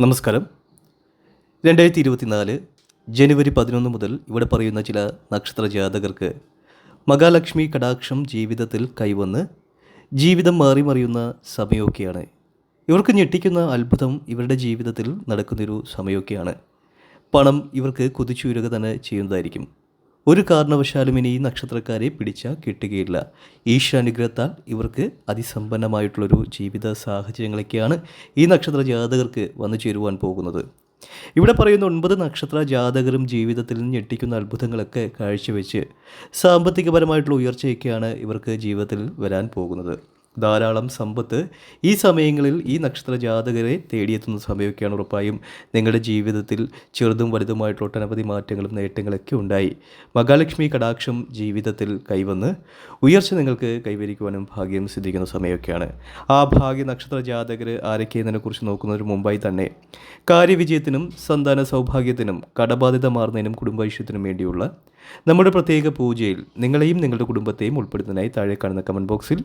നമസ്കാരം. രണ്ടായിരത്തി ഇരുപത്തിനാല് ജനുവരി പതിനൊന്ന് മുതൽ ഇവിടെ പറയുന്ന ചില നക്ഷത്ര ജാതകർക്ക് മഹാലക്ഷ്മി കടാക്ഷം ജീവിതത്തിൽ കൈവന്ന് ജീവിതം മാറി മറിയുന്ന സമയമൊക്കെയാണ്. ഇവർക്ക് ഞെട്ടിക്കുന്ന അത്ഭുതം ഇവരുടെ ജീവിതത്തിൽ നടക്കുന്നൊരു സമയമൊക്കെയാണ്. പണം ഇവർക്ക് കുതിച്ചുയരുക തന്നെ ചെയ്യുന്നതായിരിക്കും. ഒരു കാരണവശാലും ഇനി ഈ നക്ഷത്രക്കാരെ പിടിച്ചാൽ കിട്ടുകയില്ല. ഈശ്വരാനുഗ്രഹത്താൽ ഇവർക്ക് അതിസമ്പന്നമായിട്ടുള്ളൊരു ജീവിത സാഹചര്യങ്ങളൊക്കെയാണ് ഈ നക്ഷത്ര ജാതകർക്ക് വന്നു ചേരുവാൻ പോകുന്നത്. ഇവിടെ പറയുന്ന ഒൻപത് നക്ഷത്ര ജാതകരും ജീവിതത്തിൽ ഞെട്ടിക്കുന്ന അത്ഭുതങ്ങളൊക്കെ കാഴ്ചവെച്ച് സാമ്പത്തികപരമായിട്ടുള്ള ഉയർച്ചയൊക്കെയാണ് ഇവർക്ക് ജീവിതത്തിൽ വരാൻ പോകുന്നത്. ധാരാളം സമ്പത്ത് ഈ സമയങ്ങളിൽ ഈ നക്ഷത്ര ജാതകരെ തേടിയെത്തുന്ന സമയമൊക്കെയാണ് ഉറപ്പായും നിങ്ങളുടെ ജീവിതത്തിൽ ചെറുതും വലുതുമായിട്ടുള്ള ഒട്ടനവധി മാറ്റങ്ങളും നേട്ടങ്ങളൊക്കെ ഉണ്ടായി. മഹാലക്ഷ്മി കടാക്ഷം ജീവിതത്തിൽ കൈവന്ന് ഉയർച്ച നിങ്ങൾക്ക് കൈവരിക്കുവാനും ഭാഗ്യം സിദ്ധിക്കുന്ന സമയമൊക്കെയാണ്. ആ ഭാഗ്യ നക്ഷത്ര ജാതകർ ആരൊക്കെയെന്നതിനെക്കുറിച്ച് നോക്കുന്നതിന് മുമ്പായി തന്നെ കാര്യവിജയത്തിനും സന്താന സൗഭാഗ്യത്തിനും കടബാധിത മാറുന്നതിനും കുടുംബൈശ്വര്യത്തിനും വേണ്ടിയുള്ള നമ്മുടെ പ്രത്യേക പൂജയിൽ നിങ്ങളെയും നിങ്ങളുടെ കുടുംബത്തെയും ഉൾപ്പെടുത്തുന്നതിനായി താഴെ കാണുന്ന കമന്റ് ബോക്സിൽ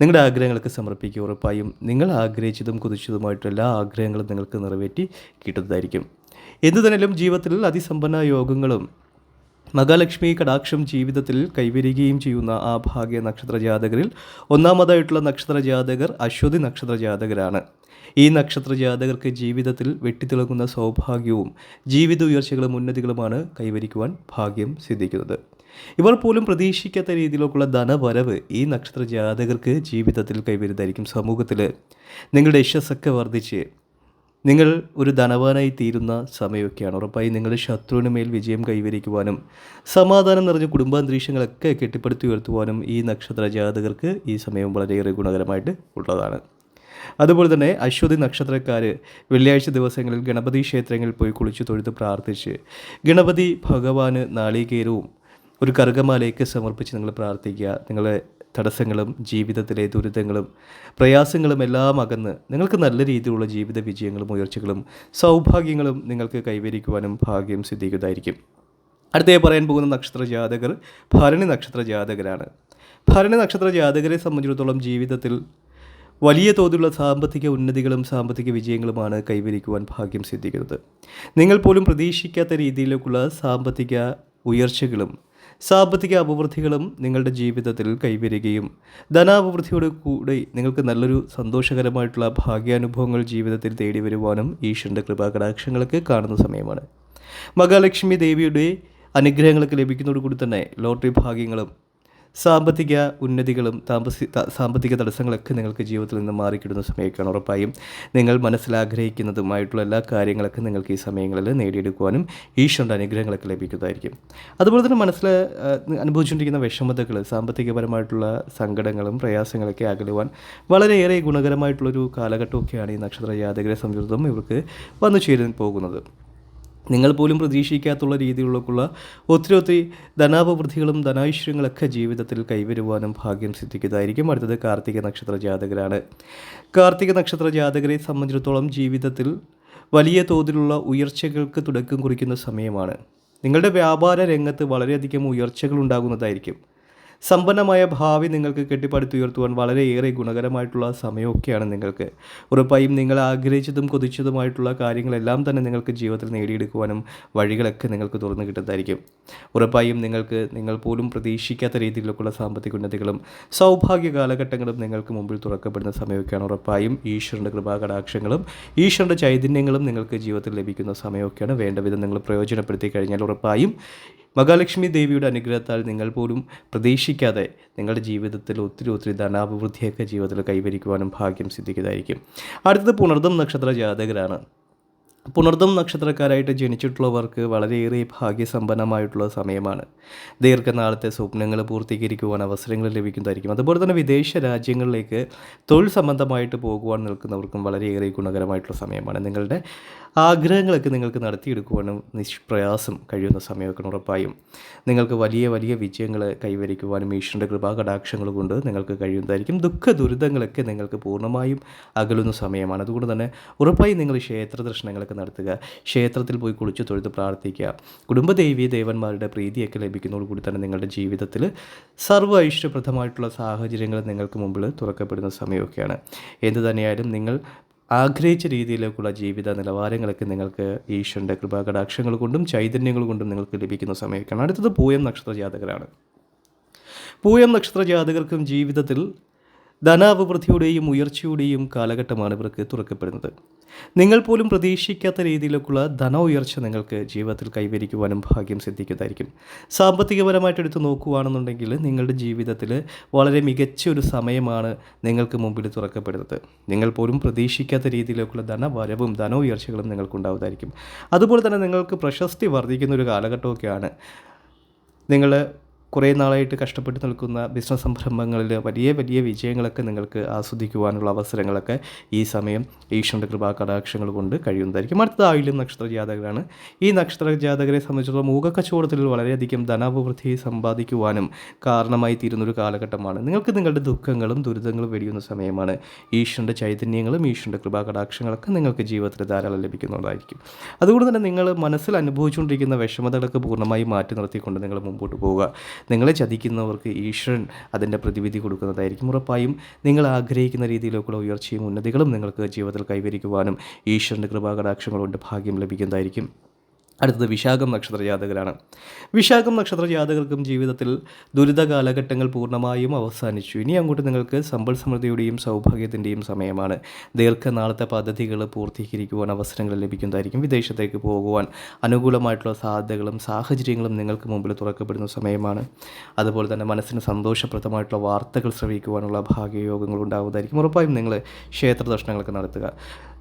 നിങ്ങളുടെ ആഗ്രഹങ്ങളൊക്കെ സമർപ്പിക്കുക. ഉറപ്പായും നിങ്ങൾ ആഗ്രഹിച്ചതും കുതിച്ചതുമായിട്ടുള്ള എല്ലാ ആഗ്രഹങ്ങളും നിങ്ങൾക്ക് നിറവേറ്റി കിട്ടുന്നതായിരിക്കും. എന്തു തന്നെയും ജീവിതത്തിൽ അതിസമ്പന്ന യോഗങ്ങളും മഹാലക്ഷ്മി കടാക്ഷം ജീവിതത്തിൽ കൈവരികയും ചെയ്യുന്ന ആ ഭാഗ്യ നക്ഷത്ര ജാതകരിൽ ഒന്നാമതായിട്ടുള്ള നക്ഷത്ര ജാതകർ അശ്വതി നക്ഷത്ര ജാതകരാണ്. ഈ നക്ഷത്ര ജാതകർക്ക് ജീവിതത്തിൽ വെട്ടിത്തിളങ്ങുന്ന സൗഭാഗ്യവും ജീവിത ഉയർച്ചകളും ഉന്നതികളുമാണ് കൈവരിക്കുവാൻ ഭാഗ്യം സിദ്ധിക്കുന്നത്. ഇവർ പോലും പ്രതീക്ഷിക്കാത്ത രീതിയിലേക്കുള്ള ധനവരവ് ഈ നക്ഷത്ര ജാതകർക്ക് ജീവിതത്തിൽ കൈവരുന്നതായിരിക്കും സമൂഹത്തിൽ നിങ്ങളുടെ യശസ്സൊക്കെ വർദ്ധിച്ച് നിങ്ങൾ ഒരു ധനവാനായി തീരുന്ന സമയമൊക്കെയാണ്. ഉറപ്പായി നിങ്ങളുടെ ശത്രുവിന് മേൽ വിജയം കൈവരിക്കുവാനും സമാധാനം നിറഞ്ഞ കുടുംബാന്തരീക്ഷങ്ങളൊക്കെ കെട്ടിപ്പടുത്തി ഉയർത്തുവാനും ഈ നക്ഷത്ര ജാതകർക്ക് ഈ സമയം വളരെയേറെ ഗുണകരമായിട്ട് ഉള്ളതാണ്. അതുപോലെ തന്നെ അശ്വതി നക്ഷത്രക്കാർ വെള്ളിയാഴ്ച ദിവസങ്ങളിൽ ഗണപതി ക്ഷേത്രങ്ങളിൽ പോയി കുളിച്ച് തൊഴുത് പ്രാർത്ഥിച്ച് ഗണപതി ഭഗവാന് നാളികേരവും ഒരു കറുകമാലയൊക്കെ സമർപ്പിച്ച് നിങ്ങൾ പ്രാർത്ഥിക്കുക. നിങ്ങളെ തടസ്സങ്ങളും ജീവിതത്തിലെ ദുരിതങ്ങളും പ്രയാസങ്ങളും എല്ലാം അകന്ന് നിങ്ങൾക്ക് നല്ല രീതിയിലുള്ള ജീവിത വിജയങ്ങളും ഉയർച്ചകളും സൗഭാഗ്യങ്ങളും നിങ്ങൾക്ക് കൈവരിക്കുവാനും ഭാഗ്യം സിദ്ധിക്കുന്നതായിരിക്കും. അടുത്തേ പറയാൻ പോകുന്ന നക്ഷത്ര ജാതകർ ഭരണി നക്ഷത്ര ജാതകരാണ്. ഭരണി നക്ഷത്ര ജാതകരെ സംബന്ധിച്ചിടത്തോളം ജീവിതത്തിൽ വലിയ തോതിലുള്ള സാമ്പത്തിക ഉന്നതികളും സാമ്പത്തിക വിജയങ്ങളുമാണ് കൈവരിക്കുവാൻ ഭാഗ്യം സിദ്ധിക്കുന്നത്. നിങ്ങൾ പോലും പ്രതീക്ഷിക്കാത്ത രീതിയിലേക്കുള്ള സാമ്പത്തിക ഉയർച്ചകളും സാമ്പത്തിക അഭിവൃദ്ധികളും നിങ്ങളുടെ ജീവിതത്തിൽ കൈവരികയും ധനാഭിവൃദ്ധിയോട് കൂടി നിങ്ങൾക്ക് നല്ലൊരു സന്തോഷകരമായിട്ടുള്ള ഭാഗ്യാനുഭവങ്ങൾ ജീവിതത്തിൽ തേടി വരുവാനും ഈശ്വരന്റെ കൃപാകടാക്ഷങ്ങളൊക്കെ കാണുന്ന സമയമാണ്. മഹാലക്ഷ്മി ദേവിയുടെ അനുഗ്രഹങ്ങളൊക്കെ ലഭിക്കുന്നതോടുകൂടി തന്നെ ലോട്ടറി ഭാഗ്യങ്ങളും സാമ്പത്തിക ഉന്നതികളും താമസി സാമ്പത്തിക തടസ്സങ്ങളൊക്കെ നിങ്ങൾക്ക് ജീവിതത്തിൽ നിന്ന് മാറിക്കിടുന്ന സമയമൊക്കെയാണ് ഉറപ്പായും. നിങ്ങൾ മനസ്സിലാഗ്രഹിക്കുന്നതുമായിട്ടുള്ള എല്ലാ കാര്യങ്ങളൊക്കെ നിങ്ങൾക്ക് ഈ സമയങ്ങളിൽ നേടിയെടുക്കുവാനും ഈശ്വരന്റെ അനുഗ്രഹങ്ങളൊക്കെ ലഭിക്കുന്നതായിരിക്കും. അതുപോലെ തന്നെ മനസ്സിൽ അനുഭവിച്ചുകൊണ്ടിരിക്കുന്ന വിഷമതകൾ സാമ്പത്തികപരമായിട്ടുള്ള സങ്കടങ്ങളും പ്രയാസങ്ങളൊക്കെ അകലുവാൻ വളരെയേറെ ഗുണകരമായിട്ടുള്ളൊരു കാലഘട്ടമൊക്കെയാണ് ഈ നക്ഷത്ര ജാതകരെ സംബന്ധിച്ചിടത്തോളം ഇവർക്ക് വന്നു ചേരാൻ പോകുന്നത്. നിങ്ങൾ പോലും പ്രതീക്ഷിക്കാത്തുള്ള രീതിയിലുള്ള ഒത്തിരി ഒത്തിരി ധനാപവൃദ്ധികളും ധനാശ്വര്യങ്ങളൊക്കെ ജീവിതത്തിൽ കൈവരുവാനും ഭാഗ്യം സിദ്ധിക്കുന്നതായിരിക്കും. അടുത്തത് കാർത്തിക നക്ഷത്ര ജാതകരാണ്. കാർത്തിക നക്ഷത്ര ജാതകരെ സംബന്ധിച്ചിടത്തോളം ജീവിതത്തിൽ വലിയ തോതിലുള്ള ഉയർച്ചകൾക്ക് തുടക്കം കുറിക്കുന്ന സമയമാണ്. നിങ്ങളുടെ വ്യാപാര രംഗത്ത് വളരെയധികം ഉയർച്ചകൾ ഉണ്ടാകുന്നതായിരിക്കും. സമ്പന്നമായ ഭാവി നിങ്ങൾക്ക് കെട്ടിപ്പടുത്തുയർത്തുവാൻ വളരെയേറെ ഗുണകരമായിട്ടുള്ള സമയമൊക്കെയാണ് നിങ്ങൾക്ക്. ഉറപ്പായും നിങ്ങൾ ആഗ്രഹിച്ചതും കൊതിച്ചതുമായിട്ടുള്ള കാര്യങ്ങളെല്ലാം തന്നെ നിങ്ങൾക്ക് ജീവിതത്തിൽ നേടിയെടുക്കുവാനും വഴികളൊക്കെ നിങ്ങൾക്ക് തുറന്നു കിട്ടുന്നതായിരിക്കും. ഉറപ്പായും നിങ്ങൾക്ക് നിങ്ങൾ പോലും പ്രതീക്ഷിക്കാത്ത രീതിയിലേക്കുള്ള സാമ്പത്തിക ഉന്നതികളും സൗഭാഗ്യ കാലഘട്ടങ്ങളും നിങ്ങൾക്ക് മുമ്പിൽ തുറക്കപ്പെടുന്ന സമയമൊക്കെയാണ് ഉറപ്പായും ഈശ്വരന്റെ കൃപാകടാക്ഷങ്ങളും ഈശ്വരന്റെ ചൈതന്യങ്ങളും നിങ്ങൾക്ക് ജീവിതത്തിൽ ലഭിക്കുന്ന സമയമൊക്കെയാണ് വേണ്ട വിധം നിങ്ങൾ പ്രയോജനപ്പെടുത്തി കഴിഞ്ഞാൽ ഉറപ്പായും മഹാലക്ഷ്മി ദേവിയുടെ അനുഗ്രഹത്താൽ നിങ്ങൾ പോലും പ്രതീക്ഷിക്കാതെ നിങ്ങളുടെ ജീവിതത്തിൽ ഒത്തിരി ഒത്തിരി ധനാഭിവൃദ്ധിയൊക്കെ ജീവിതത്തിൽ കൈവരിക്കുവാനും ഭാഗ്യം സിദ്ധിക്കുന്നതായിരിക്കും. അടുത്തത് പുണർദം നക്ഷത്ര ജാതകരാണ്. പുണർദം നക്ഷത്രക്കാരായിട്ട് ജനിച്ചിട്ടുള്ളവർക്ക് വളരെയേറെ ഭാഗ്യസമ്പന്നമായിട്ടുള്ള സമയമാണ്. ദീർഘനാളത്തെ സ്വപ്നങ്ങൾ പൂർത്തീകരിക്കുവാൻ അവസരങ്ങൾ ലഭിക്കുന്നതായിരിക്കും. അതുപോലെ തന്നെ വിദേശ രാജ്യങ്ങളിലേക്ക് തൊഴിൽ സംബന്ധമായിട്ട് പോകുവാൻ നിൽക്കുന്നവർക്കും വളരെയേറെ ഗുണകരമായിട്ടുള്ള സമയമാണ്. നിങ്ങളുടെ ആഗ്രഹങ്ങളൊക്കെ നിങ്ങൾക്ക് നടത്തിയെടുക്കുവാനും നിഷ്പ്രയാസം കഴിയുന്ന സമയമൊക്കെ ഉറപ്പായും. നിങ്ങൾക്ക് വലിയ വലിയ വിജയങ്ങൾ കൈവരിക്കുവാനും ഈശ്വരന്റെ കൃപാകടാക്ഷങ്ങൾ കൊണ്ട് നിങ്ങൾക്ക് കഴിയുന്നതായിരിക്കും. ദുഃഖ ദുരിതങ്ങളൊക്കെ നിങ്ങൾക്ക് പൂർണമായും അകലുന്ന സമയമാണ്. അതുകൊണ്ട് തന്നെ ഉറപ്പായും നിങ്ങൾ ക്ഷേത്ര ദർശനങ്ങളൊക്കെ നടത്തുക ക്ഷേത്രത്തിൽ പോയി കുളിച്ചു തൊഴുത് പ്രാർത്ഥിക്കുക. കുടുംബദേവി ദേവന്മാരുടെ പ്രീതിയൊക്കെ ലഭിക്കുന്നതോടുകൂടി തന്നെ നിങ്ങളുടെ ജീവിതത്തിൽ സർവ ഐശ്വര്യപ്രദമായിട്ടുള്ള സാഹചര്യങ്ങൾ നിങ്ങൾക്ക് മുമ്പിൽ തുറക്കപ്പെടുന്ന സമയമൊക്കെയാണ്. എന്തു തന്നെയായാലും നിങ്ങൾ ആഗ്രഹിച്ച രീതിയിലേക്കുള്ള ജീവിത നിലവാരങ്ങളൊക്കെ നിങ്ങൾക്ക് ഈശ്വരന്റെ കൃപാകടാക്ഷങ്ങൾ കൊണ്ടും ചൈതന്യങ്ങൾ കൊണ്ടും നിങ്ങൾക്ക് ലഭിക്കുന്ന സമയമൊക്കെയാണ്. അടുത്തത് പൂയം നക്ഷത്ര ജാതകരാണ്. പൂയം നക്ഷത്ര ജാതകർക്കും ജീവിതത്തിൽ ധനാഭിവൃദ്ധിയുടെയും ഉയർച്ചയുടെയും കാലഘട്ടമാണ് ഇവർക്ക് തുറക്കപ്പെടുന്നത്. നിങ്ങൾ പോലും പ്രതീക്ഷിക്കാത്ത രീതിയിലേക്കുള്ള ധന ഉയർച്ച നിങ്ങൾക്ക് ജീവിതത്തിൽ കൈവരിക്കുവാനും ഭാഗ്യം സിദ്ധിക്കുന്നതായിരിക്കും. സാമ്പത്തികപരമായിട്ട് എടുത്തു നോക്കുകയാണെന്നുണ്ടെങ്കിൽ നിങ്ങളുടെ ജീവിതത്തിൽ വളരെ മികച്ച ഒരു സമയമാണ് നിങ്ങൾക്ക് മുമ്പിൽ തുറക്കപ്പെടുന്നത്. നിങ്ങൾ പോലും പ്രതീക്ഷിക്കാത്ത രീതിയിലേക്കുള്ള ധനവരവും ധന ഉയർച്ചകളും നിങ്ങൾക്കുണ്ടാവുന്നതായിരിക്കും. അതുപോലെ തന്നെ നിങ്ങൾക്ക് പ്രശസ്തി വർദ്ധിക്കുന്ന ഒരു കാലഘട്ടമൊക്കെയാണ്. നിങ്ങൾ കുറേ നാളായിട്ട് കഷ്ടപ്പെട്ട് നിൽക്കുന്ന ബിസിനസ് സംരംഭങ്ങളിൽ വലിയ വലിയ വിജയങ്ങളൊക്കെ നിങ്ങൾക്ക് ആസ്വദിക്കുവാനുള്ള അവസരങ്ങളൊക്കെ ഈ സമയം ഈശ്വരന്റെ കൃപാ കടാക്ഷങ്ങൾ കൊണ്ട് കഴിയുന്നതായിരിക്കും. അടുത്തത് ആയില്യം നക്ഷത്ര ജാതകരാണ്. ഈ നക്ഷത്ര ജാതകരെ സംബന്ധിച്ചിടത്തോളം മൂകക്കച്ചവടത്തിൽ വളരെയധികം ധനാഭിവൃദ്ധി സമ്പാദിക്കുവാനും കാരണമായി തീരുന്നൊരു കാലഘട്ടമാണ്. നിങ്ങൾക്ക് നിങ്ങളുടെ ദുഃഖങ്ങളും ദുരിതങ്ങളും വെടിയുന്ന സമയമാണ്. ഈശ്വരന്റെ ചൈതന്യങ്ങളും ഈശ്വരന്റെ കൃപാ കടാക്ഷങ്ങളൊക്കെ നിങ്ങൾക്ക് ജീവിതത്തിൽ ധാരാളം ലഭിക്കുന്നതായിരിക്കും. അതുകൊണ്ട് തന്നെ നിങ്ങൾ മനസ്സിൽ അനുഭവിച്ചുകൊണ്ടിരിക്കുന്ന വിഷമതകളൊക്കെ പൂർണമായി മാറ്റി നിർത്തിക്കൊണ്ട് നിങ്ങൾ മുമ്പോട്ട് പോവുക. നിങ്ങളെ ചതിക്കുന്നവർക്ക് ഈശ്വരൻ അതിന്റെ പ്രതിവിധി കൊടുക്കുന്നതായിരിക്കും ഉറപ്പായും. നിങ്ങൾ ആഗ്രഹിക്കുന്ന രീതിയിലേക്കുള്ള ഉയർച്ചയും ഉന്നതികളും നിങ്ങൾക്ക് ജീവിതത്തിൽ കൈവരിക്കുവാനും ഈശ്വരന്റെ കൃപാകടാക്ഷങ്ങൾ കൊണ്ട് ഭാഗ്യം ലഭിക്കുന്നതായിരിക്കും. അടുത്തത് വിശാഖം നക്ഷത്ര ജാതകരാണ്. വിശാഖം നക്ഷത്ര ജാതകർക്കും ജീവിതത്തിൽ ദുരിത കാലഘട്ടങ്ങൾ പൂർണമായും അവസാനിച്ചു. ഇനി അങ്ങോട്ട് നിങ്ങൾക്ക് സമ്പൽ സമൃദ്ധിയുടെയും സൗഭാഗ്യത്തിന്റെയും സമയമാണ്. ദീർഘനാളത്തെ പദ്ധതികൾ പൂർത്തീകരിക്കുവാൻ അവസരങ്ങൾ ലഭിക്കുന്നതായിരിക്കും വിദേശത്തേക്ക് പോകുവാൻ. അനുകൂലമായിട്ടുള്ള സാധ്യതകളും സാഹചര്യങ്ങളും നിങ്ങൾക്ക് മുമ്പിൽ തുറക്കപ്പെടുന്ന സമയമാണ്. അതുപോലെ തന്നെ മനസ്സിന് സന്തോഷപ്രദമായിട്ടുള്ള വാർത്തകൾ ശ്രവിക്കുവാനുള്ള ഭാഗ്യയോഗങ്ങൾ ഉണ്ടാകുന്നതായിരിക്കും ഉറപ്പായും നിങ്ങൾ ക്ഷേത്ര ദർശനങ്ങളൊക്കെ നടത്തുക.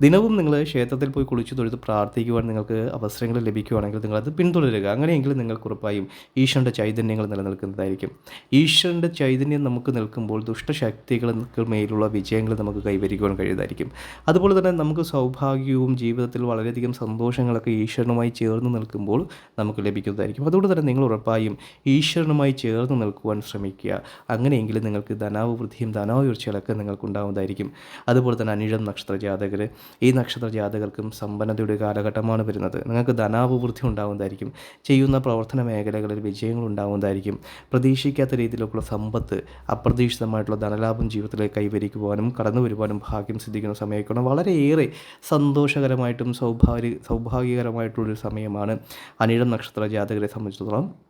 ദിനവും നിങ്ങൾ ക്ഷേത്രത്തിൽ പോയി കുളിച്ചു തൊഴുത് പ്രാർത്ഥിക്കുവാൻ നിങ്ങൾക്ക് അവസരങ്ങൾ ലഭിക്കുകയാണെങ്കിൽ നിങ്ങളത് പിന്തുടരുക. അങ്ങനെയെങ്കിൽ നിങ്ങൾക്ക് ഉറപ്പായും ഈശ്വരന്റെ ചൈതന്യങ്ങൾ നിലനിൽക്കുന്നതായിരിക്കും. ഈശ്വരന്റെ ചൈതന്യം നമുക്ക് നിൽക്കുമ്പോൾ ദുഷ്ടശക്തികൾക്ക് മേലുള്ള വിജയങ്ങൾ നമുക്ക് കൈവരിക്കുവാൻ കഴിയുന്നതായിരിക്കും. അതുപോലെ തന്നെ നമുക്ക് സൗഭാഗ്യവും ജീവിതത്തിൽ വളരെയധികം സന്തോഷങ്ങളൊക്കെ ഈശ്വരനുമായി ചേർന്ന് നിൽക്കുമ്പോൾ നമുക്ക് ലഭിക്കുന്നതായിരിക്കും. അതുകൊണ്ട് തന്നെ നിങ്ങൾ ഉറപ്പായും ഈശ്വരനുമായി ചേർന്ന് നിൽക്കുവാൻ ശ്രമിക്കുക. അങ്ങനെയെങ്കിൽ നിങ്ങൾക്ക് ധനാഭിവൃദ്ധിയും ധനാവുയർച്ചകളൊക്കെ നിങ്ങൾക്കുണ്ടാവുന്നതായിരിക്കും. അതുപോലെ തന്നെ അനിഴം നക്ഷത്ര ജാതകർ ഈ നക്ഷത്ര ജാതകർക്കും സമ്പന്നതയുടെ കാലഘട്ടമാണ് വരുന്നത്. നിങ്ങൾക്ക് ധനാഭിവൃദ്ധി ഉണ്ടാകുന്നതായിരിക്കും. ചെയ്യുന്ന പ്രവർത്തന മേഖലകളിൽ വിജയങ്ങൾ ഉണ്ടാകുന്നതായിരിക്കും. പ്രതീക്ഷിക്കാത്ത രീതിയിലുള്ള സമ്പത്ത് അപ്രതീക്ഷിതമായിട്ടുള്ള ധനലാഭം ജീവിതത്തിലേക്ക് കൈവരിക്കുവാനും കടന്നു വരുവാനും ഭാഗ്യം സിദ്ധിക്കുന്ന സമയമാണ്. വളരെയേറെ സന്തോഷകരമായിട്ടും സൗഭാഗ്യ സൗഭാഗ്യകരമായിട്ടുള്ളൊരു സമയമാണ് അനിഴം നക്ഷത്ര ജാതകരെ സംബന്ധിച്ചിടത്തോളം.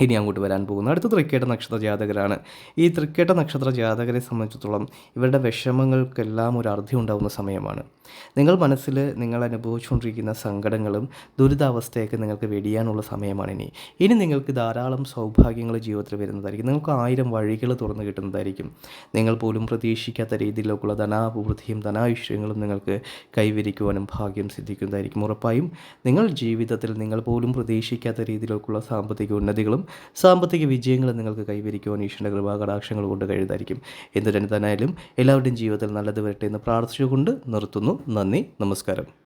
ഇനി അങ്ങോട്ട് വരാൻ പോകുന്നു. അടുത്ത തൃക്കേട്ട നക്ഷത്ര ജാതകരാണ്. ഈ തൃക്കേട്ട നക്ഷത്ര ജാതകരെ സംബന്ധിച്ചിടത്തോളം ഇവരുടെ വിഷമങ്ങൾക്കെല്ലാം ഒരു അർത്ഥം ഉണ്ടാകുന്ന സമയമാണ്. നിങ്ങൾ മനസ്സിൽ നിങ്ങൾ അനുഭവിച്ചുകൊണ്ടിരിക്കുന്ന സങ്കടങ്ങളും ദുരിതാവസ്ഥയൊക്കെ നിങ്ങൾക്ക് വെടിയാനുള്ള സമയമാണ് ഇനി. ഇനി നിങ്ങൾക്ക് ധാരാളം സൗഭാഗ്യങ്ങൾ ജീവിതത്തിൽ വരുന്നതായിരിക്കും. നിങ്ങൾക്ക് ആയിരം വഴികൾ തുറന്നു കിട്ടുന്നതായിരിക്കും. നിങ്ങൾ പോലും പ്രതീക്ഷിക്കാത്ത രീതിയിലേക്കുള്ള ധനാഭിവൃദ്ധിയും ധനായുഷ്യങ്ങളും നിങ്ങൾക്ക് കൈവരിക്കുവാനും ഭാഗ്യം സിദ്ധിക്കുന്നതായിരിക്കും. ഉറപ്പായും നിങ്ങൾ ജീവിതത്തിൽ നിങ്ങൾ പോലും പ്രതീക്ഷിക്കാത്ത രീതിയിലേക്കുള്ള സാമ്പത്തിക ഉന്നതികളും സാമ്പത്തിക വിജയങ്ങൾ നിങ്ങൾക്ക് കൈവരിക്കുവാൻ ഈശ്വരന്റെ കൃപാകടാക്ഷങ്ങൾ കൊണ്ട് കഴിയുന്നതായിരിക്കും. എന്തു തന്നെ തന്നെയായാലും എല്ലാവരുടെയും ജീവിതത്തിൽ നല്ലത് വരട്ടെ എന്ന് പ്രാർത്ഥിച്ചുകൊണ്ട് നിർത്തുന്നു. നന്ദി. നമസ്കാരം.